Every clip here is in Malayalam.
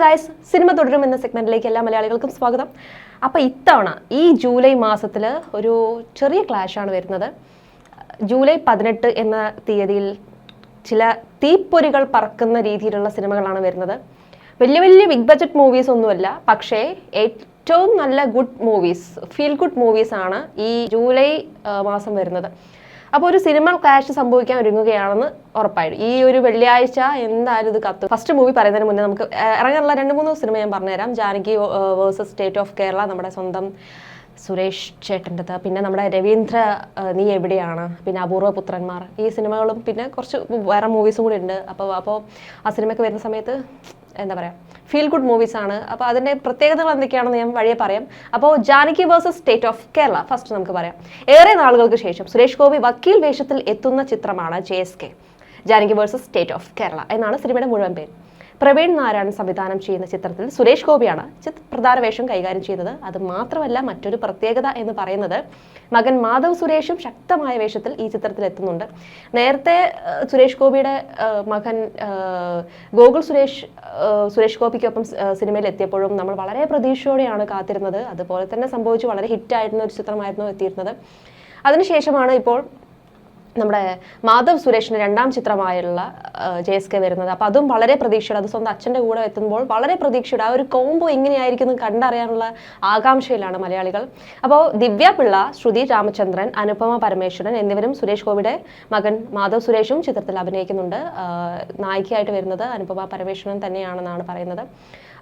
ഗായ്സ് സിനിമ തുടരും എന്ന സെഗ്മെന്റിലേക്ക് എല്ലാ മലയാളികൾക്കും സ്വാഗതം. അപ്പോൾ ഇത്തവണ ഈ ജൂലൈ മാസത്തിൽ ഒരു ചെറിയ ആണ് വരുന്നത്. ജൂലൈ പതിനെട്ട് എന്ന തീയതിയിൽ ചില തീപ്പൊരികൾ പറക്കുന്ന രീതിയിലുള്ള സിനിമകളാണ് വരുന്നത്. വലിയ വലിയ ബിഗ് ബജറ്റ് മൂവീസ് ഒന്നുമല്ല പക്ഷേ ഏറ്റവും നല്ല good movies feel good movies ആണ് ഈ ജൂലൈ മാസം വരുന്നത്. അപ്പോൾ ഒരു സിനിമ ക്ലാഷ് സംഭവിക്കാൻ ഒരുങ്ങുകയാണെന്ന് ഉറപ്പായിരുന്നു ഈ ഒരു വെള്ളിയാഴ്ച എന്തായാലും ഇത് കത്തും. ഫസ്റ്റ് മൂവി പറയുന്നതിന് മുന്നേ നമുക്ക് ഇറങ്ങാനുള്ള രണ്ട് മൂന്ന് സിനിമ ഞാൻ പറഞ്ഞുതരാം. Janaki versus state of Kerala നമ്മുടെ സ്വന്തം സുരേഷ് ചേട്ടന്റെത് പിന്നെ നമ്മുടെ രവീന്ദ്ര നീ എവിടെയാണ്? പിന്നെ അപൂർവ പുത്രന്മാർ. ഈ സിനിമകളും പിന്നെ കുറച്ച് വേറെ മൂവീസും കൂടി ഉണ്ട്. അപ്പോൾ അപ്പോൾ ആ സിനിമയൊക്കെ വരുന്ന സമയത്ത് എന്താ പറയുക ഫീൽ ഗുഡ് മൂവീസ് ആണ്. അപ്പോൾ അതിന്റെ പ്രത്യേകതകൾ എന്തൊക്കെയാണെന്ന് ഞാൻ വഴിയെ പറയാം. അപ്പോൾ Janaki versus state of Kerala first നമുക്ക് പറയാം. ഏറെ നാളുകൾക്ക് ശേഷം സുരേഷ് ഗോപി വക്കീൽ വേഷത്തിൽ എത്തുന്ന ചിത്രമാണ് J S K Janaki versus state of Kerala എന്നാണ് സിനിമയുടെ മുഴുവൻ പേര്. പ്രവീൺ നാരായണൻ സംവിധാനം ചെയ്യുന്ന ചിത്രത്തിൽ സുരേഷ് ഗോപിയാണ് പ്രധാന വേഷം കൈകാര്യം ചെയ്യുന്നത് അത് മാത്രമല്ല മറ്റൊരു പ്രത്യേകത എന്ന് പറയുന്നത് മകൻ മാധവ് സുരേഷും ശക്തമായ വേഷത്തിൽ ഈ ചിത്രത്തിൽ എത്തുന്നുണ്ട്. നേരത്തെ സുരേഷ് ഗോപിയുടെ മകൻ ഗോകുൽ സുരേഷ് സുരേഷ് ഗോപിക്കൊപ്പം സിനിമയിൽ എത്തിയപ്പോഴും നമ്മൾ വളരെ പ്രതീക്ഷയോടെയാണ് കാത്തിരുന്നത്. അതുപോലെ തന്നെ സംഭവിച്ചു വളരെ ഹിറ്റായിരുന്ന ഒരു ചിത്രമായിരുന്നു എത്തിയിരുന്നത്. അതിനുശേഷമാണ് ഇപ്പോൾ നമ്മുടെ മാധവ് സുരേഷിന്റെ രണ്ടാം ചിത്രമായുള്ള ജെ എസ് കെ വരുന്നത്. അപ്പോൾ അതും വളരെ പ്രതീക്ഷയുടെ അത് സ്വന്തം അച്ഛന്റെ കൂടെ എത്തുമ്പോൾ വളരെ പ്രതീക്ഷയുടെ. ആ ഒരു കോംബോ എങ്ങനെയായിരിക്കും കണ്ടറിയാനുള്ള ആകാംക്ഷയിലാണ് മലയാളികൾ. അപ്പോൾ ദിവ്യ പിള്ള ശ്രുതി രാമചന്ദ്രൻ അനുപമ പരമേശ്വരൻ എന്നിവരും സുരേഷ് ഗോപിയുടെ മകൻ മാധവ് സുരേഷും ചിത്രത്തിൽ അഭിനയിക്കുന്നുണ്ട്. നായികയായിട്ട് വരുന്നത് അനുപമ പരമേശ്വരൻ തന്നെയാണെന്നാണ് പറയുന്നത്.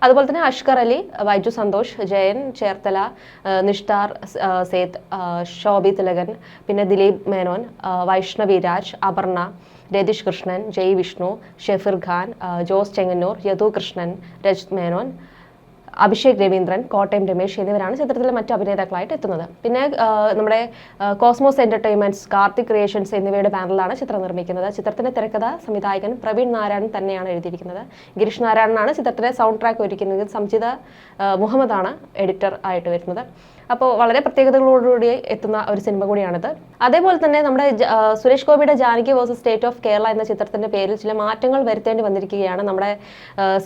അതുപോലെ തന്നെ അഷ്കർ അലി വൈജു സന്തോഷ് ജയൻ ചേർത്തല നിഷ്താർ സേത്ത് ശോഭി തിലകൻ പിന്നെ ദിലീപ് മേനോൻ ആ, വൈഷ്ണവി രാജ് അപർണ രതീഷ് കൃഷ്ണൻ ജയ് വിഷ്ണു ഷെഫിർ ഖാൻ ജോസ് ചെങ്ങന്നൂർ യദു കൃഷ്ണൻ രജിത് മേനോൻ അഭിഷേക് രവീന്ദ്രൻ കോട്ടയം രമേശ് എന്നിവരാണ് ചിത്രത്തിലെ മറ്റ് അഭിനേതാക്കളായിട്ട് എത്തുന്നത്. പിന്നെ നമ്മുടെ കോസ്മോസ് എന്റർടൈൻമെന്റ്സ് കാർത്തിക് ക്രിയേഷൻസ് എന്നിവയുടെ ബാനറിലാണ് ചിത്രം നിർമ്മിക്കുന്നത്. ചിത്രത്തിന്റെ തിരക്കഥ സംവിധായകൻ പ്രവീൺ നാരായണൻ തന്നെയാണ് എഴുതിയിരിക്കുന്നത്. ഗിരീഷ് നാരായണനാണ് ചിത്രത്തിലെ സൗണ്ട് ട്രാക്ക് ഒരുക്കുന്നത്. സംജിത മുഹമ്മദാണ് എഡിറ്റർ ആയിട്ട് വരുന്നത്. അപ്പോൾ വളരെ പ്രത്യേകതകളോടുകൂടി എത്തുന്ന ഒരു സിനിമ കൂടിയാണിത്. അതേപോലെ തന്നെ നമ്മുടെ സുരേഷ് ഗോപിയുടെ Janaki versus state of Kerala എന്ന ചിത്രത്തിന്റെ പേരിൽ ചില മാറ്റങ്ങൾ വരുത്തേണ്ടി വന്നിരിക്കുകയാണ്. നമ്മുടെ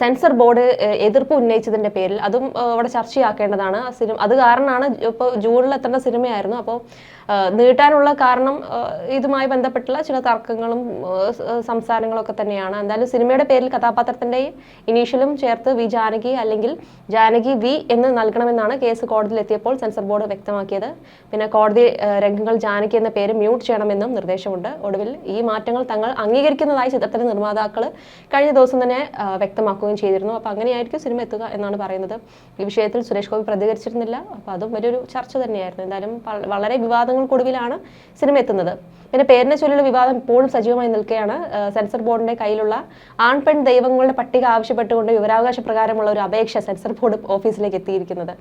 സെൻസർ ബോർഡ് എതിർപ്പ് ഉന്നയിച്ചതിന്റെ പേരിൽ. അതും അവിടെ ചർച്ചയാക്കേണ്ടതാണ്. സിനിമ അത് കാരണമാണ് ഇപ്പോൾ ജൂണിൽ എത്തേണ്ട സിനിമയായിരുന്നു. അപ്പോൾ നീട്ടാനുള്ള കാരണം ഇതുമായി ബന്ധപ്പെട്ടുള്ള ചില തർക്കങ്ങളും സംസാരങ്ങളൊക്കെ തന്നെയാണ്. എന്തായാലും സിനിമയുടെ പേരിൽ കഥാപാത്രത്തിന്റെ ഇനീഷ്യലും ചേർത്ത് വി ജാനകി അല്ലെങ്കിൽ ജാനകി വി എന്ന് നൽകണമെന്നാണ് കേസ് കോടതിയിൽ എത്തിയപ്പോൾ സെൻസർ ബോർഡ് വ്യക്തമാക്കിയത്. പിന്നെ കോടതി രംഗങ്ങൾ ജാനകി എന്ന പേര് മ്യൂട്ട് ചെയ്യണമെന്നും നിർദ്ദേശമുണ്ട്. ഒടുവിൽ ഈ മാറ്റങ്ങൾ തങ്ങൾ അംഗീകരിക്കുന്നതായി ചിത്രത്തിലെ നിർമ്മാതാക്കൾ കഴിഞ്ഞ ദിവസം തന്നെ വ്യക്തമാക്കുകയും ചെയ്തിരുന്നു. അപ്പോൾ അങ്ങനെയായിരിക്കും സിനിമ എത്തുക എന്നാണ് പറയുന്നത്. ഈ വിഷയത്തിൽ സുരേഷ് ഗോപി പ്രതികരിച്ചിരുന്നില്ല. അപ്പോൾ അതും വലിയൊരു ചർച്ച തന്നെയായിരുന്നു. എന്തായാലും വളരെ വിവാദങ്ങൾക്കൊടുവിലാണ് സിനിമ എത്തുന്നത്. പിന്നെ പേരിനെ ചൊല്ലിയുള്ള വിവാദം ഇപ്പോഴും സജീവമായി നിൽക്കുകയാണ്. സെൻസർ ബോർഡിന്റെ കയ്യിലുള്ള ആൺ പെൺ ദൈവങ്ങളുടെ പട്ടിക ആവശ്യപ്പെട്ടുകൊണ്ട് വിവരാവകാശ പ്രകാരമുള്ള ഒരു അപേക്ഷ സെൻസർ ബോർഡ് ഓഫീസിലേക്ക് എത്തിയിരിക്കുന്നത്.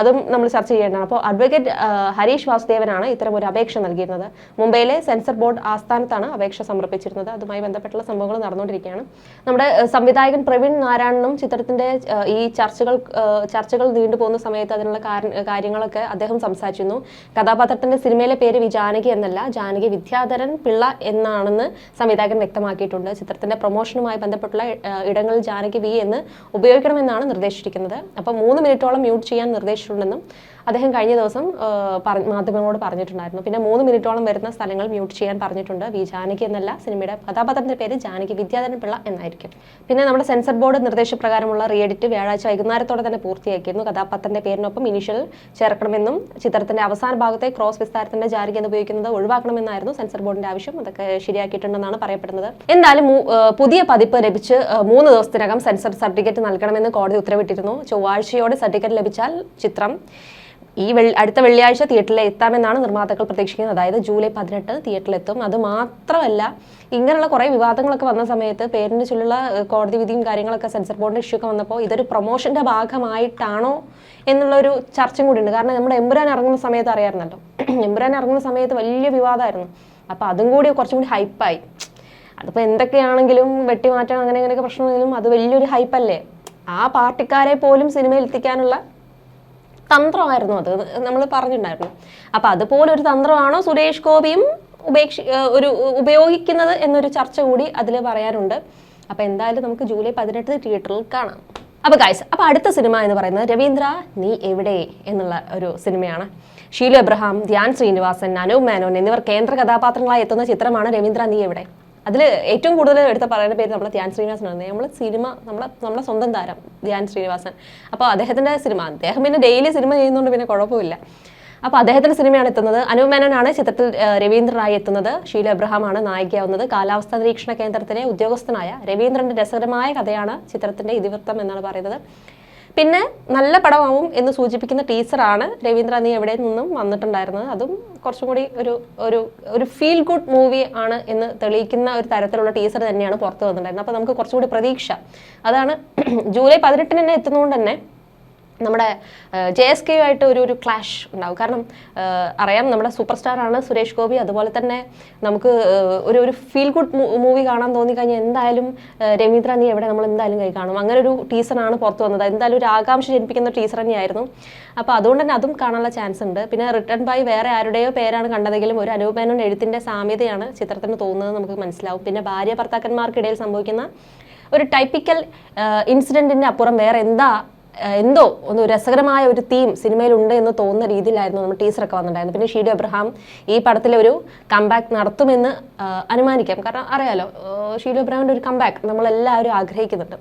അതും നമ്മൾ ചർച്ച ചെയ്യേണ്ടതാണ് അപ്പോൾ അഡ്വക്കേറ്റ് ഹരീഷ് വാസുദേവനാണ് ഇത്തരം ഒരു അപേക്ഷ നൽകിയിരുന്നത്. മുംബൈയിലെ സെൻസർ ബോർഡ് ആസ്ഥാനത്താണ് അപേക്ഷ സമർപ്പിച്ചിരുന്നത്. അതുമായി ബന്ധപ്പെട്ടുള്ള സംഭവങ്ങൾ നടന്നുകൊണ്ടിരിക്കുകയാണ്. നമ്മുടെ സംവിധായകൻ പ്രവീൺ നാരായണനും ചിത്രത്തിന്റെ ഈ ചർച്ചകൾ ചർച്ചകൾ നീണ്ടുപോകുന്ന സമയത്ത് അതിനുള്ള കാര- കാര്യങ്ങളൊക്കെ അദ്ദേഹം സംസാരിച്ചിരുന്നു. കഥാപാത്രത്തിന്റെ സിനിമയിലെ പേര് ജാനകി എന്നല്ല ജാനകി വിദ്യാധരൻ പിള്ള എന്നാണെന്ന് സംവിധായകൻ വ്യക്തമാക്കിയിട്ടുണ്ട്. ചിത്രത്തിന്റെ പ്രൊമോഷനുമായി ബന്ധപ്പെട്ടുള്ള ഇടങ്ങളിൽ ജാനകി വി എന്ന് ഉപയോഗിക്കണമെന്നാണ് നിർദ്ദേശിച്ചിരിക്കുന്നത്. അപ്പോൾ മൂന്ന് മിനിറ്റോളം മ്യൂട്ട് ചെയ്യാൻ നിർദ്ദേശിച്ചിട്ടുണ്ടെന്നും അദ്ദേഹം കഴിഞ്ഞ ദിവസം മാധ്യമങ്ങളോട് പറഞ്ഞിട്ടുണ്ടായിരുന്നു. പിന്നെ മൂന്ന് മിനിറ്റോളം വരുന്ന സ്ഥലങ്ങൾ മ്യൂട്ട് ചെയ്യാൻ പറഞ്ഞിട്ടുണ്ട്. വി ജാനകി എന്നല്ല സിനിമയുടെ കഥാപാത്രത്തിന്റെ പേര് ജാനകി വിദ്യാധരൻ പിള്ള എന്നായിരിക്കും. പിന്നെ നമ്മുടെ സെൻസർ ബോർഡ് നിർദ്ദേശപ്രകാരമുള്ള റീ എഡിറ്റ് വ്യാഴാഴ്ച വൈകുന്നേരത്തോടെ തന്നെ പൂർത്തിയാക്കിയിരുന്നു. കഥാപാത്രത്തിന്റെ പേരിനൊപ്പം ഇനിഷ്യൽ ചേർക്കണമെന്നും ചിത്രത്തിന്റെ അവസാന ഭാഗത്തെ ക്രോസ് വിസ്താരത്തിന്റെ ജാനകി എന്ന് ഉപയോഗിക്കുന്നത് ഒഴിവാക്കണമെന്നായിരുന്നു സെൻസർ ബോർഡിന്റെ ആവശ്യം. അതൊക്കെ ശരിയാക്കിയിട്ടുണ്ടെന്നാണ് പറയപ്പെടുന്നത്. എന്തായാലും പുതിയ പതിപ്പ് ലഭിച്ച് മൂന്ന് ദിവസത്തിനകം സെൻസർ സർട്ടിഫിക്കറ്റ് നൽകണമെന്ന് കോടതി ഉത്തരവിട്ടിരുന്നു. ചൊവ്വാഴ്ചയോടെ സർട്ടിഫിക്കറ്റ് ലഭിച്ചാൽ ചിത്രം ഈ അടുത്ത വെള്ളിയാഴ്ച തിയേറ്ററിൽ എത്താമെന്നാണ് നിർമ്മാതാക്കൾ പ്രതീക്ഷിക്കുന്നത്. അതായത് ജൂലൈ പതിനെട്ട് തിയേറ്ററിൽ എത്തും അത് മാത്രമല്ല ഇങ്ങനെയുള്ള കുറേ വിവാദങ്ങളൊക്കെ വന്ന സമയത്ത് പേരിന് ചൊല്ലുള്ള കോടതി വിധിയും കാര്യങ്ങളൊക്കെ സെൻസർ ബോർഡിന്റെ ഇഷ്യൂ ഒക്കെ വന്നപ്പോൾ ഇതൊരു പ്രൊമോഷന്റെ ഭാഗമായിട്ടാണോ എന്നുള്ളൊരു ചർച്ചയും കൂടി ഉണ്ട്. കാരണം നമ്മുടെ എമ്പുരാൻ ഇറങ്ങുന്ന സമയത്ത് അറിയാമായിരുന്നല്ലോ. എമ്പുരാൻ ഇറങ്ങുന്ന സമയത്ത് വലിയ വിവാദമായിരുന്നു. അപ്പോൾ അതും കൂടി കുറച്ചും കൂടി ഹൈപ്പായി അതിപ്പോൾ എന്തൊക്കെയാണെങ്കിലും വെട്ടിമാറ്റം അങ്ങനെ അങ്ങനെയൊക്കെ പ്രശ്നമെങ്കിലും അത് വലിയൊരു ഹൈപ്പല്ലേ ആ പാർട്ടിക്കാരെ പോലും സിനിമയിൽ എത്തിക്കാനുള്ള തന്ത്രമായിരുന്നു അത്. നമ്മൾ പറഞ്ഞിട്ടുണ്ടായിരുന്നു. അപ്പൊ അതുപോലെ ഒരു തന്ത്രമാണോ സുരേഷ് ഗോപിയും ഉപേക്ഷി ഒരു ഉപയോഗിക്കുന്നത് എന്നൊരു ചർച്ച കൂടി അതിൽ പറയാറുണ്ട് അപ്പൊ എന്തായാലും നമുക്ക് ജൂലൈ പതിനെട്ട് തിയേറ്ററിൽ കാണാം. അപ്പോൾ ഗായ്സ് അപ്പോൾ അടുത്ത സിനിമ എന്ന് പറയുന്നത് രവീന്ദ്ര നീ എവിടെ എന്നുള്ള ഒരു സിനിമയാണ്. ഷീലു എബ്രഹാം ധ്യാൻ ശ്രീനിവാസൻ അനൂപ് മേനോൻ എന്നിവർ കേന്ദ്ര കഥാപാത്രങ്ങളായി എത്തുന്ന ചിത്രമാണ് രവീന്ദ്ര നീ എവിടെ? അതിൽ ഏറ്റവും കൂടുതൽ എടുത്ത പറയുന്ന പേര് നമ്മുടെ ധ്യാൻ ശ്രീനിവാസനാണ് നമ്മൾ സിനിമ നമ്മുടെ നമ്മുടെ സ്വന്തം താരം ധ്യാൻ ശ്രീനിവാസൻ. അപ്പോൾ അദ്ദേഹത്തിന്റെ സിനിമ അദ്ദേഹം പിന്നെ ഡെയിലി സിനിമ ചെയ്യുന്നതുകൊണ്ട് പിന്നെ കുഴപ്പമില്ല. അപ്പോൾ അദ്ദേഹത്തിന്റെ സിനിമയാണ് എത്തുന്നത്. അനൂപ് ചിത്രത്തിൽ രവീന്ദ്രൻ രവീന്ദ്രനായി എത്തുന്നത്. ഷീല എബ്രഹാമാണ് നായികയാവുന്നത്. കാലാവസ്ഥാ നിരീക്ഷണ കേന്ദ്രത്തിലെ ഉദ്യോഗസ്ഥനായ രവീന്ദ്രന്റെ രസകരമായ കഥയാണ് ചിത്രത്തിന്റെ ഇതിവൃത്തം എന്നാണ് പറയുന്നത്. പിന്നെ നല്ല പടമാവും എന്ന് സൂചിപ്പിക്കുന്ന ടീച്ചറാണ് രവീന്ദ്ര നീ എവിടെ നിന്നും വന്നിട്ടുണ്ടായിരുന്നത്? അതും കുറച്ചും കൂടി ഒരു ഒരു ഒരു ഫീൽ ഗുഡ് മൂവി ആണ് എന്ന് തെളിയിക്കുന്ന ഒരു തരത്തിലുള്ള ടീച്ചർ തന്നെയാണ് പുറത്തു വന്നിട്ടുണ്ടായിരുന്നത്. അപ്പോൾ നമുക്ക് കുറച്ചുകൂടി പ്രതീക്ഷ. അതാണ് ജൂലൈ പതിനെട്ടിന് തന്നെ എത്തുന്നതുകൊണ്ട് തന്നെ നമ്മുടെ ജെ എസ് കെ ആയിട്ട് ഒരു ഒരു ക്ലാഷ് ഉണ്ടാവും. കാരണം അറിയാം നമ്മുടെ സൂപ്പർ സ്റ്റാറാണ് സുരേഷ് ഗോപി. അതുപോലെ തന്നെ നമുക്ക് ഒരു ഒരു ഫീൽ ഗുഡ് മൂവി കാണാൻ തോന്നി തോന്നിക്കഴിഞ്ഞാൽ എന്തായാലും രവീന്ദ്ര നീ എവിടെ? നമ്മൾ എന്തായാലും കൈ കാണും. അങ്ങനെ ഒരു ടീസറാണ് പുറത്ത് വന്നത്. എന്തായാലും ഒരു ആകാംക്ഷ ജനിപ്പിക്കുന്ന ടീസർ തന്നെയായിരുന്നു. അപ്പോൾ അതുകൊണ്ട് തന്നെ അതും കാണാനുള്ള ചാൻസ് ഉണ്ട്. പിന്നെ റിട്ടേൺ ബൈ വേറെ ആരുടെയോ പേരാണ് കണ്ടതെങ്കിലും ഒരു അനൂപ് മേനോൻ എഴുത്തിന്റെ സാമ്യതയാണ് ചിത്രത്തിന് തോന്നുന്നത് നമുക്ക് മനസ്സിലാവും. പിന്നെ ഭാര്യ ഭർത്താക്കന്മാർക്കിടയിൽ സംഭവിക്കുന്ന ഒരു ടൈപ്പിക്കൽ ഇൻസിഡന്റിന്റെ അപ്പുറം വേറെ എന്താ എന്തോ ഒന്ന് രസകരമായ ഒരു തീം സിനിമയിലുണ്ട് എന്ന് തോന്നുന്ന രീതിയിലായിരുന്നു നമ്മൾ ടീച്ചറൊക്കെ വന്നിട്ടുണ്ടായിരുന്നു പിന്നെ ഷീഡു എബ്രഹാം ഈ പടത്തിലെ ഒരു കംബാക്ക് നടത്തുമെന്ന് അനുമാനിക്കാം. കാരണം അറിയാലോ ഷീഡു എബ്രഹാമിന്റെ ഒരു കംബാക്ക് നമ്മളെല്ലാവരും ആഗ്രഹിക്കുന്നുണ്ട്.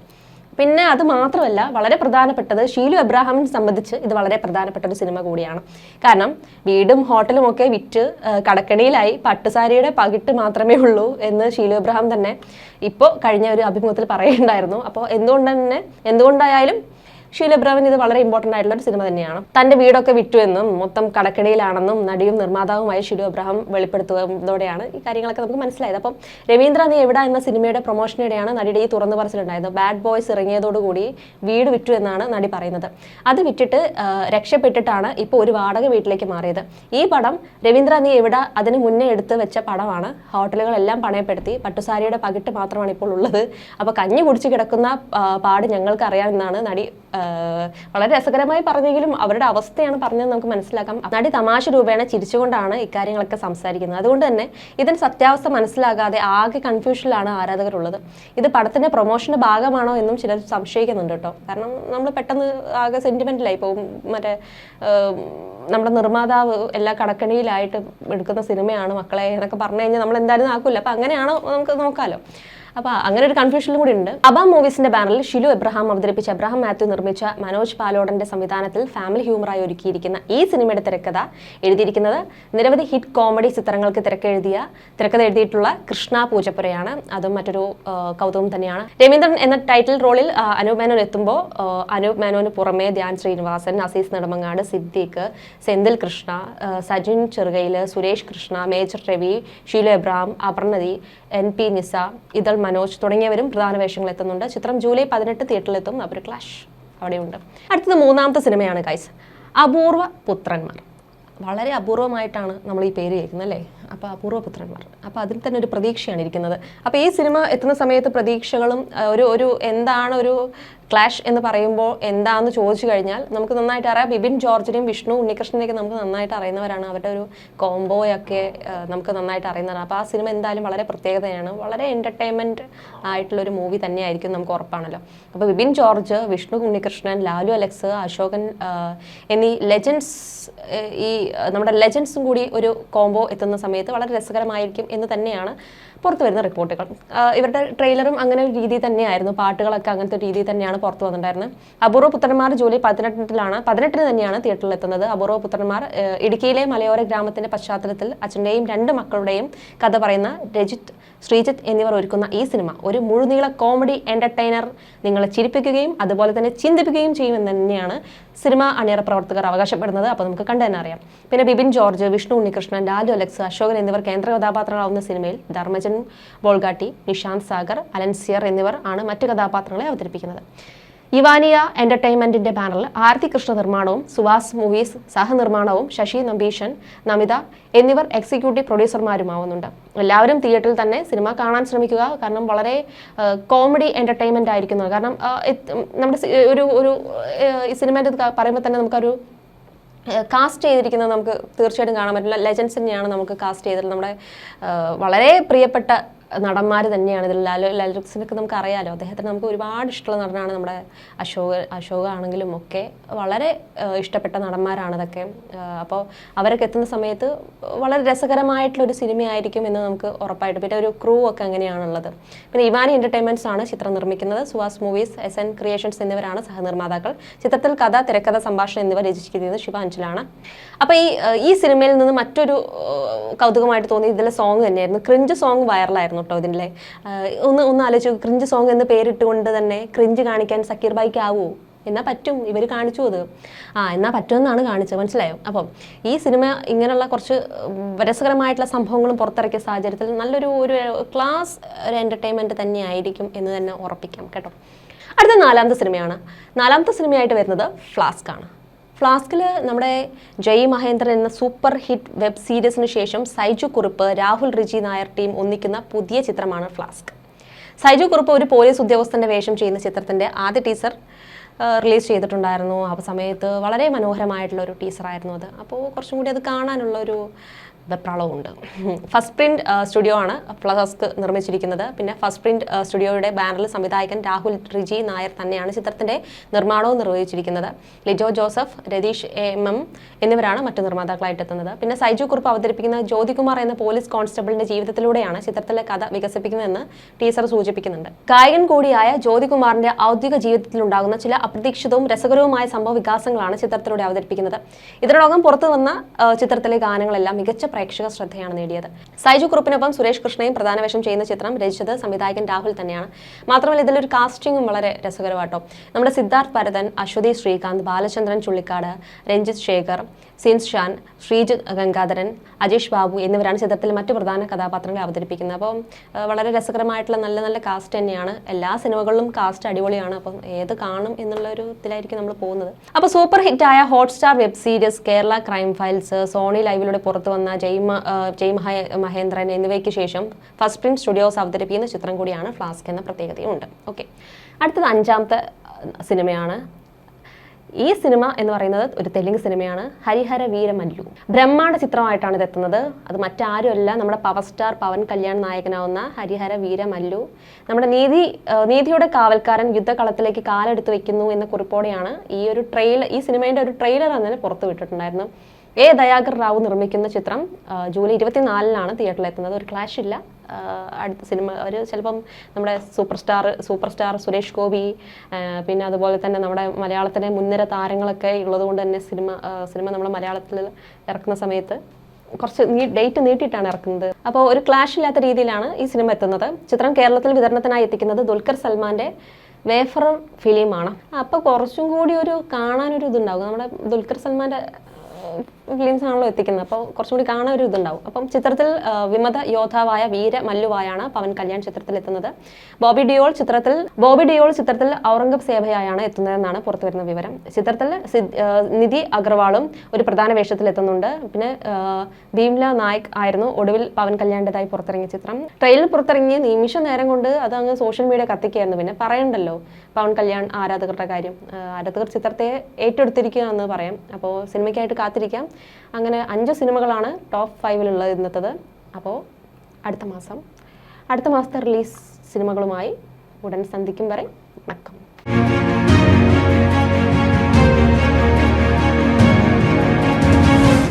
പിന്നെ അത് മാത്രമല്ല വളരെ പ്രധാനപ്പെട്ടത് ഷീലു എബ്രാഹാമിനെ സംബന്ധിച്ച് ഇത് വളരെ പ്രധാനപ്പെട്ട ഒരു സിനിമ കൂടിയാണ്. കാരണം വീടും ഹോട്ടലും ഒക്കെ വിറ്റ് കടക്കണിയിലായി പട്ടുസാരിയുടെ പകിട്ട് മാത്രമേ ഉള്ളൂ എന്ന് ഷീലു എബ്രഹാം തന്നെ ഇപ്പോൾ കഴിഞ്ഞ ഒരു അഭിമുഖത്തിൽ പറയുണ്ടായിരുന്നു അപ്പോൾ എന്തുകൊണ്ട് തന്നെ എന്തുകൊണ്ടായാലും ഷീല എബ്രാഹിമിന് ഇത് വളരെ ഇമ്പോർട്ടന്റ് ആയിട്ടുള്ള ഒരു സിനിമ തന്നെയാണ്. തന്റെ വീടൊക്കെ വിറ്റു എന്നും മൊത്തം കടക്കിടയിലാണെന്നും നടിയും നിർമ്മാതാവുമായ ഷിലു അബ്രഹാം വെളിപ്പെടുത്തുന്നതോടെയാണ് ഈ കാര്യങ്ങളൊക്കെ നമുക്ക് മനസ്സിലായത്. അപ്പം രവീന്ദ്ര നീ എവിടെ എന്ന സിനിമയുടെ പ്രൊമോഷനിടെയാണ് നടിയുടെ ഈ തുറന്നു പറച്ചിലുണ്ടായത്. ബാഡ് ബോയ്സ് ഇറങ്ങിയതോടുകൂടി വീട് വിറ്റു എന്നാണ് നടി പറയുന്നത്. അത് വിറ്റിട്ട് രക്ഷപ്പെട്ടിട്ടാണ് ഇപ്പോൾ ഒരു വാടക വീട്ടിലേക്ക് മാറിയത്. ഈ പടം രവീന്ദ്ര നീ എവിടെ അതിന് മുന്നേ എടുത്ത് വെച്ച പടമാണ്. ഹോട്ടലുകളെല്ലാം പണയപ്പെടുത്തി പട്ടുസാരിയുടെ പകിട്ട് മാത്രമാണ് ഇപ്പോൾ ഉള്ളത്. അപ്പോൾ കഞ്ഞി കുടിച്ച് കിടക്കുന്ന പാട് ഞങ്ങൾക്ക് അറിയാമെന്നാണ് നടി വളരെ രസകരമായി പറഞ്ഞെങ്കിലും അവരുടെ അവസ്ഥയാണ് പറഞ്ഞത് നമുക്ക് മനസ്സിലാക്കാം. നടി തമാശ രൂപേണ ചിരിച്ചുകൊണ്ടാണ് ഇക്കാര്യങ്ങളൊക്കെ സംസാരിക്കുന്നത്. അതുകൊണ്ട് തന്നെ ഇതിന് സത്യാവസ്ഥ മനസ്സിലാകാതെ ആകെ കൺഫ്യൂഷനിലാണ് ആരാധകരുള്ളത്. ഇത് പടത്തിന്റെ പ്രൊമോഷന്റെ ഭാഗമാണോ എന്നും ചിലർ സംശയിക്കുന്നുണ്ട് കേട്ടോ. കാരണം നമ്മൾ പെട്ടെന്ന് ആകെ സെന്റിമെന്റിലായി പോകും. മറ്റേ നമ്മുടെ നിർമ്മാതാവ് എല്ലാ കടക്കണിയിലായിട്ട് എടുക്കുന്ന സിനിമയാണ് മക്കളെ എന്നൊക്കെ പറഞ്ഞു കഴിഞ്ഞാൽ നമ്മൾ എന്തായാലും ആക്കൂല. അപ്പൊ അങ്ങനെയാണോ നമുക്ക് നോക്കാലോ. അപ്പോൾ അങ്ങനെ ഒരു കൺഫ്യൂഷനും കൂടി ഉണ്ട്. അബ മൂവീസിന്റെ ബാനറിൽ ഷിലു എബ്രഹാം അവതരിപ്പിച്ച എബ്രഹാം മാത്യു നിർമ്മിച്ച മനോജ് പാലോടന്റെ സംവിധാനത്തിൽ ഫാമിലി ഹ്യൂമറായി ഒരുക്കിയിരിക്കുന്ന ഈ സിനിമയുടെ തിരക്കഥ എഴുതിയിരിക്കുന്നത് നിരവധി ഹിറ്റ് കോമഡി ചിത്രങ്ങൾക്ക് തിരക്കെഴുതിയ തിരക്കഥ എഴുതിയിട്ടുള്ള കൃഷ്ണ പൂജപ്പുരയാണ്. അതും മറ്റൊരു കൗതുകം തന്നെയാണ്. രവീന്ദ്രൻ എന്ന ടൈറ്റിൽ റോളിൽ അനൂപ് മേനോൻ എത്തുമ്പോൾ അനൂപ് മേനോന് പുറമെ ധ്യാൻ ശ്രീനിവാസൻ അസീസ് നെടുമങ്ങാട് സിദ്ദീഖ് സെന്തിൽ കൃഷ്ണ സജിൻ ചെറുകയിൽ സുരേഷ് കൃഷ്ണ മേജർ രവി ഷീലു എബ്രഹാം അപർണതി എൻ പി നിസ ഇതൾ മനോജ് തുടങ്ങിയവരും പ്രധാന വേഷങ്ങൾ എത്തുന്നുണ്ട്. ചിത്രം ജൂലൈ പതിനെട്ട് തിയേറ്ററിലെത്തും അവർ ക്ലാഷ് അവിടെയുണ്ട്. അടുത്തത് മൂന്നാമത്തെ സിനിമയാണ് ഗൈസ് അപൂർവ പുത്രന്മാർ. വളരെ അപൂർവമായിട്ടാണ് നമ്മൾ ഈ പേര് കേൾക്കുന്നത് അല്ലേ? അപ്പോൾ അപൂർവ പുത്രന്മാർ. അപ്പോൾ അതിൽ തന്നെ ഒരു പ്രതീക്ഷയാണ് ഇരിക്കുന്നത്. അപ്പോൾ ഈ സിനിമ എത്തുന്ന സമയത്ത് പ്രതീക്ഷകളും ഒരു ഒരു എന്താണ് ഒരു ക്ലാഷ് എന്ന് പറയുമ്പോൾ എന്താണെന്ന് ചോദിച്ചു കഴിഞ്ഞാൽ നമുക്ക് നന്നായിട്ട് അറിയാം. ബിബിൻ ജോർജിനെയും വിഷ്ണു ഉണ്ണികൃഷ്ണനെയൊക്കെ നമുക്ക് നന്നായിട്ട് അറിയുന്നവരാണ്. അവരുടെ ഒരു കോംബോയൊക്കെ നമുക്ക് നന്നായിട്ട് അറിയുന്നതാണ്. അപ്പോൾ ആ സിനിമ എന്തായാലും വളരെ പ്രത്യേകതയാണ്. വളരെ എന്റർടൈൻമെന്റ് ആയിട്ടുള്ളൊരു മൂവി തന്നെയായിരിക്കും നമുക്ക് ഉറപ്പാണല്ലോ. അപ്പോൾ ബിബിൻ ജോർജ് വിഷ്ണു ഉണ്ണികൃഷ്ണൻ ലാലു അലക്സ് അശോകൻ എന്നീ ലെജൻസ് ഈ നമ്മുടെ ലെജൻസും കൂടി ഒരു കോംബോ എത്തുന്ന സമയത്ത് വളരെ രസകരമായിരിക്കും എന്ന് തന്നെയാണ് പുറത്തു വരുന്ന റിപ്പോർട്ടുകൾ. ഇവരുടെ ട്രെയിലറും അങ്ങനെ ഒരു രീതി തന്നെയായിരുന്നു. പാട്ടുകളൊക്കെ അങ്ങനത്തെ രീതി തന്നെയാണ് പുറത്തു വന്നിട്ടുണ്ടായിരുന്നത്. അപൂർവ പുത്രന്മാർ ജൂലൈ പതിനെട്ടിലാണ് പതിനെട്ടിന് തന്നെയാണ് തിയേറ്ററിൽ എത്തുന്നത്. അപൂർവ പുത്രന്മാർ ഇടുക്കിയിലെ മലയോര ഗ്രാമത്തിന്റെ പശ്ചാത്തലത്തിൽ അച്ഛന്റെയും രണ്ട് മക്കളുടെയും കഥ പറയുന്ന രജിത് ശ്രീജിത്ത് എന്നിവർ ഒരുക്കുന്ന ഈ സിനിമ ഒരു മുഴുനീള കോമഡി എന്റർടൈനർ നിങ്ങളെ ചിരിപ്പിക്കുകയും അതുപോലെ തന്നെ ചിന്തിപ്പിക്കുകയും ചെയ്യുമെന്ന് തന്നെയാണ് സിനിമ അണിയറ പ്രവർത്തകർ അവകാശപ്പെടുന്നത്. അപ്പോൾ നമുക്ക് കണ്ടു തന്നെ അറിയാം. പിന്നെ ബിബിൻ ജോർജ് വിഷ്ണു ഉണ്ണികൃഷ്ണൻ ലാലു അലക്സ് അശോകൻ എന്നിവർ കേന്ദ്ര കഥാപാത്രങ്ങളാവുന്ന സിനിമയിൽ ബോൾഗാട്ടി നിഷാന്ത് സാഗർ അലൻസിയർ എന്നിവർ ആണ് മറ്റു കഥാപാത്രങ്ങളെ അവതരിപ്പിക്കുന്നത്. ഇവാനിയ എന്റർടൈൻമെന്റിന്റെ ബാനറിൽ ആരതി കൃഷ്ണ നിർമ്മാണവും സുവാസ് മൂവീസ് സഹനിർമ്മാണവും ശശി നമ്പീഷൻ നമിത എന്നിവർ എക്സിക്യൂട്ടീവ് പ്രൊഡ്യൂസർമാരുമാവുന്നുണ്ട് എല്ലാവരും തിയേറ്ററിൽ തന്നെ സിനിമ കാണാൻ ശ്രമിക്കുക കാരണം വളരെ കോമഡി എന്റർടൈൻമെന്റ് ആയിരിക്കുന്നത് കാരണം നമ്മുടെ ഒരു ഒരു സിനിമേന്റെ പറയുമ്പോൾ തന്നെ നമുക്കൊരു കാസ്റ്റ് ചെയ്തിരിക്കുന്നത് നമുക്ക് തീർച്ചയായിട്ടും കാണാൻ പറ്റില്ല. ലെജൻസ് തന്നെയാണ് നമുക്ക് കാസ്റ്റ് ചെയ്തിട്ടുള്ളത് നമ്മുടെ വളരെ പ്രിയപ്പെട്ട നടന്മാർ തന്നെയാണ്. ഇതിൽ ലാലു ലാലുക്സിനൊക്കെ നമുക്ക് അറിയാലോ അദ്ദേഹത്തിന് നമുക്ക് ഒരുപാട് ഇഷ്ടമുള്ള നടനാണ് നമ്മുടെ അശോക അശോക ആണെങ്കിലും ഒക്കെ വളരെ ഇഷ്ടപ്പെട്ട നടന്മാരാണ് അതൊക്കെ അപ്പോൾ അവരൊക്കെ എത്തുന്ന സമയത്ത് വളരെ രസകരമായിട്ടുള്ള ഒരു സിനിമയായിരിക്കും എന്ന് നമുക്ക് ഉറപ്പായിട്ട്. പിന്നെ ഒരു ക്രൂ ഒക്കെ അങ്ങനെയാണുള്ളത്. പിന്നെ ഇവാനി എന്റർടൈൻമെന്റ്സ് ആണ് ചിത്രം നിർമ്മിക്കുന്നത്. Suhas movies S N creations എന്നിവരാണ് സഹനിർമ്മാതാക്കൾ. ചിത്രത്തിൽ കഥ തിരക്കഥ സംഭാഷണം എന്നിവ രചിച്ചിരിക്കുന്നത് ശിവ അഞ്ചലാണ് അപ്പോൾ ഈ ഈ സിനിമയിൽ നിന്ന് മറ്റൊരു കൗതുകമായിട്ട് തോന്നി ഇതിലെ സോങ് തന്നെയായിരുന്നു. ക്രിഞ്ച് സോങ് വൈറലായിരുന്നു കേട്ടോ ഇതിന്റെ ഒന്ന് ഒന്ന് ആലോചിച്ചു ക്രിഞ്ച് സോങ് എന്ന് പേരിട്ടുകൊണ്ട് തന്നെ ക്രിഞ്ച് കാണിക്കാൻ സക്കീർ ബായിക്ക് ആവുമോ എന്നാൽ പറ്റും. ഇവർ കാണിച്ചു അത്. ആ എന്നാൽ പറ്റുമെന്നാണ് കാണിച്ചത്. മനസ്സിലായോ? അപ്പം ഈ സിനിമ ഇങ്ങനെയുള്ള കുറച്ച് രസകരമായിട്ടുള്ള സംഭവങ്ങളും പുറത്തിറക്കിയ സാഹചര്യത്തിൽ നല്ലൊരു ഒരു ക്ലാസ് ഒരു എന്റർടൈൻമെന്റ് തന്നെ ആയിരിക്കും എന്ന് തന്നെ ഉറപ്പിക്കാം കേട്ടോ. അടുത്ത നാലാമത്തെ സിനിമയാണ്. നാലാമത്തെ സിനിമയായിട്ട് വരുന്നത് ഫ്ലാസ്ക് ആണ്. ഫ്ലാസ്കിൽ നമ്മുടെ ജയ് മഹേന്ദ്രൻ എന്ന സൂപ്പർ ഹിറ്റ് വെബ് സീരീസിന് ശേഷം സൈജു കുറുപ്പ് രാഹുൽ റിജി നായർ ടീം ഒന്നിക്കുന്ന പുതിയ ചിത്രമാണ് ഫ്ലാസ്ക്. സൈജു കുറുപ്പ് ഒരു പോലീസ് ഉദ്യോഗസ്ഥന്റെ വേഷം ചെയ്യുന്ന ചിത്രത്തിന്റെ ആദ്യ ടീസർ റിലീസ് ചെയ്തിട്ടുണ്ടായിരുന്നു. ആ സമയത്ത് വളരെ മനോഹരമായിട്ടുള്ള ഒരു ടീസറായിരുന്നു അത്. അപ്പോൾ കുറച്ചും കൂടി അത് കാണാനുള്ള ഒരു വെപ്രാളവുമുണ്ട്. ഫസ്റ്റ് പ്രിന്റ് സ്റ്റുഡിയോ ആണ് ഫ്ലസ്ക് നിർമ്മിച്ചിരിക്കുന്നത്. പിന്നെ ഫസ്റ്റ് പ്രിന്റ് സ്റ്റുഡിയോയുടെ ബാനറിൽ സംവിധായകൻ രാഹുൽ റിജി നായർ തന്നെയാണ് ചിത്രത്തിന്റെ നിർമ്മാണവും നിർവഹിച്ചിരിക്കുന്നത്. ലിജോ ജോസഫ് രതീഷ് എം എം എന്നിവരാണ് മറ്റു നിർമ്മാതാക്കളായിട്ട് എത്തുന്നത്. പിന്നെ സൈജു കുറുപ്പ് അവതരിപ്പിക്കുന്ന ജ്യോതികുമാർ എന്ന പോലീസ് കോൺസ്റ്റബിളിന്റെ ജീവിതത്തിലൂടെയാണ് ചിത്രത്തിലെ കഥ വികസിപ്പിക്കുന്നതെന്ന് ടീസർ സൂചിപ്പിക്കുന്നുണ്ട്. ഗായകൻ കൂടിയായ ജ്യോതികുമാറിന്റെ ഔദ്യോഗിക ജീവിതത്തിലുണ്ടാകുന്ന ചില അപ്രതീക്ഷിതവും രസകരവുമായ സംഭവ വികാസങ്ങളാണ് ചിത്രത്തിലൂടെ അവതരിപ്പിക്കുന്നത്. ഇതിനോടകം പുറത്തു വന്ന ചിത്രത്തിലെ ഗാനങ്ങളെല്ലാം മികച്ച പ്രേക്ഷക ശ്രദ്ധയാണ് നേടിയത്. സൈജു കുറുപ്പിനൊപ്പം സുരേഷ് കൃഷ്ണയും പ്രധാന വേഷം ചെയ്യുന്ന ചിത്രം രചിച്ചത് സംവിധായകൻ രാഹുൽ തന്നെയാണ്. മാത്രമല്ല ഇതിലൊരു കാസ്റ്റിംഗും വളരെ രസകരമാട്ടോ. നമ്മുടെ സിദ്ധാർത്ഥ് ഭരതൻ അശ്വതി ശ്രീകാന്ത് ബാലചന്ദ്രൻ ചുള്ളിക്കാട് രഞ്ജിത് ശേഖർ സിൻസ് ഷാൻ ശ്രീജിത്ത് ഗംഗാധരൻ അജേഷ് ബാബു എന്നിവരാണ് ചിത്രത്തിൽ മറ്റു പ്രധാന കഥാപാത്രങ്ങളെ അവതരിപ്പിക്കുന്നത്. അപ്പോൾ വളരെ രസകരമായിട്ടുള്ള നല്ല നല്ല കാസ്റ്റ് തന്നെയാണ്. എല്ലാ സിനിമകളിലും കാസ്റ്റ് അടിപൊളിയാണ്. അപ്പം ഏത് കാണും എന്നുള്ള ഒരു ഇതിലായിരിക്കും നമ്മൾ പോകുന്നത്. അപ്പോൾ super ഹിറ്റായ Hotstar web series Kerala crime files Sony ലൈവിലൂടെ പുറത്തു വന്ന ജയ് മഹേന്ദ്രൻ എന്നിവയ്ക്ക് ശേഷം ഫസ്റ്റ് പ്രിന്റ് സ്റ്റുഡിയോസ് അവതരിപ്പിക്കുന്ന ചിത്രം കൂടിയാണ് ഫ്ലാസ്ക് എന്ന പ്രത്യേകതയുണ്ട് ഓക്കെ. അടുത്തത് അഞ്ചാമത്തെ സിനിമയാണ്. ഈ സിനിമ എന്ന് പറയുന്നത് ഒരു തെലുങ്ക് സിനിമയാണ്. ഹരിഹര വീരമല്ലു ബ്രഹ്മാണ്ട ചിത്രമായിട്ടാണ് ഇത് എത്തുന്നത്. അത് മറ്റാരുമല്ല. നമ്മുടെ പവർ സ്റ്റാർ പവൻ കല്യാൺ നായകനാവുന്ന ഹരിഹര വീരമല്ലു നമ്മുടെ നീതി നീതിയുടെ കാവൽക്കാരൻ യുദ്ധകളത്തിലേക്ക് കാലെടുത്ത് വെക്കുന്നു എന്ന കുറിപ്പോടെയാണ് ഈ ഒരു ട്രെയിലർ ഈ സിനിമയുടെ ഒരു ട്രെയിലർ അന്നേരം പുറത്തു വിട്ടിട്ടുണ്ടായിരുന്നു എ ദയാകർ റാവു നിർമ്മിക്കുന്ന ചിത്രം ജൂലൈ ഇരുപത്തിനാലിനാണ് തിയേറ്ററിൽ എത്തുന്നത്. ഒരു ക്ലാഷ് ഇല്ല. അടുത്ത സിനിമ ഒരു ചിലപ്പം നമ്മുടെ super star super star Suresh Gopi പിന്നെ അതുപോലെ തന്നെ നമ്മുടെ മലയാളത്തിലെ മുൻനിര താരങ്ങളൊക്കെ ഉള്ളതുകൊണ്ട് തന്നെ സിനിമ സിനിമ നമ്മുടെ മലയാളത്തിൽ ഇറക്കുന്ന സമയത്ത് കുറച്ച് ഡേറ്റ് നീട്ടിയിട്ടാണ് ഇറക്കുന്നത്. അപ്പോൾ ഒരു ക്ലാഷ് ഇല്ലാത്ത രീതിയിലാണ് ഈ സിനിമ എത്തുന്നത്. ചിത്രം കേരളത്തിൽ വിതരണത്തിനായി എത്തിക്കുന്നത് ദുൽഖർ സൽമാന്റെ വേഫറർ ഫിലിമാണ്. അപ്പോൾ കുറച്ചും കൂടി ഒരു കാണാനൊരു ഇതുണ്ടാകും നമ്മുടെ ദുൽഖർ സൽമാന്റെ ഫിലിംസ് ആണല്ലോ എത്തിക്കുന്നത്. അപ്പോൾ കുറച്ചും കൂടി കാണാൻ ഒരു ഇതുണ്ടാവും. അപ്പം ചിത്രത്തിൽ വിമത യോദ്ധാവായ വീര മല്ലുവായാണ് പവൻ കല്യാൺ ചിത്രത്തിൽ എത്തുന്നത്. ബോബി ഡിയോൾ ചിത്രത്തിൽ ബോബി ഡിയോൾ ചിത്രത്തിൽ ഔറംഗബ് സേവയായാണ് എത്തുന്നതെന്നാണ് പുറത്തുവരുന്ന വിവരം. ചിത്രത്തിൽ നിധി അഗർവാളും ഒരു പ്രധാന വേഷത്തിൽ എത്തുന്നുണ്ട്. പിന്നെ ഭീംല നായക് ആയിരുന്നു ഒടുവിൽ പവൻ കല്യാണിന്റെതായി പുറത്തിറങ്ങിയ ചിത്രം. ട്രെയിലർ പുറത്തിറങ്ങിയ നിമിഷ നേരം കൊണ്ട് അത് അങ്ങ് സോഷ്യൽ മീഡിയ കത്തിക്കുകയായിരുന്നു. പിന്നെ പറയണ്ടല്ലോ പവൻ കല്യാൺ ആരാധകരുടെ കാര്യം. ആരാധകർ ചിത്രത്തെ ഏറ്റെടുത്തിരിക്കുക എന്ന് പറയാം. അപ്പോൾ സിനിമയ്ക്കായിട്ട് കാത്തിരിക്കാം. അങ്ങനെ അഞ്ച് സിനിമകളാണ് ടോപ്പ് ഫൈവിലുള്ളത് ഇന്നത്തത്. അപ്പോൾ അടുത്ത മാസം. അടുത്ത മാസത്തെ റിലീസ് സിനിമകളുമായി ഉടൻ സന്ധിക്കും വരെ. വണക്കം.